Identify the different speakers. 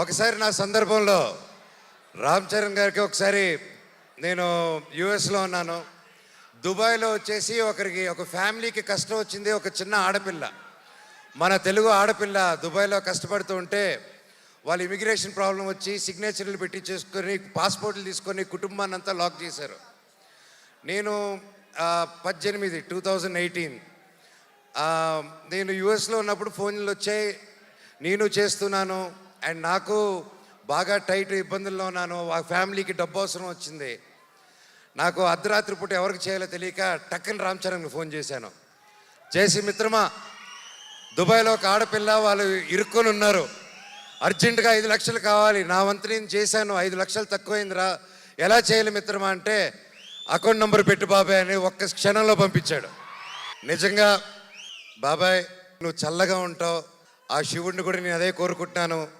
Speaker 1: ఒకసారి నా సందర్భంలో రామ్ చరణ్ గారికి ఒకసారి నేను యుఎస్లో ఉన్నాను. దుబాయ్లో వచ్చేసి ఒకరికి ఒక ఫ్యామిలీకి కష్టం వచ్చింది ఒక చిన్న ఆడపిల్ల. మన తెలుగు ఆడపిల్ల దుబాయ్లో కష్టపడుతూ ఉంటే వాళ్ళు ఇమిగ్రేషన్ ప్రాబ్లం వచ్చి సిగ్నేచర్లు పెట్టి చేసుకొని పాస్పోర్ట్లు తీసుకొని కుటుంబాన్ని అంతా లాక్ చేశారు. నేను పద్దెనిమిది టూ థౌజండ్ ఎయిటీన్ నేను యుఎస్లో ఉన్నప్పుడు ఫోన్లు వచ్చాయి. నేను చేస్తున్నాను. అండ్ నాకు బాగా టైట్ ఇబ్బందుల్లో ఉన్నాను. ఆ ఫ్యామిలీకి డబ్బు అవసరం వచ్చింది. నాకు అర్ధరాత్రి పూట ఎవరికి చేయాలో తెలియక టక్కని రామ్ చరణ్కి ఫోన్ చేశాను. చేసి మిత్రమా దుబాయ్లో ఒక ఆడపిల్ల వాళ్ళు ఇరుక్కొని ఉన్నారు. అర్జెంటుగా ఐదు లక్షలు కావాలి. నా వంతు నేను చేశాను. ఐదు లక్షలు తక్కువైందిరా. ఎలా చేయాలి మిత్రమా అంటే అకౌంట్ నెంబర్ పెట్టు బాబాయ్ అని ఒక్క క్షణంలో పంపించాడు. నిజంగా బాబాయ్ నువ్వు చల్లగా ఉంటావు. ఆ శివుడిని కూడా నేను అదే కోరుకుంటున్నాను.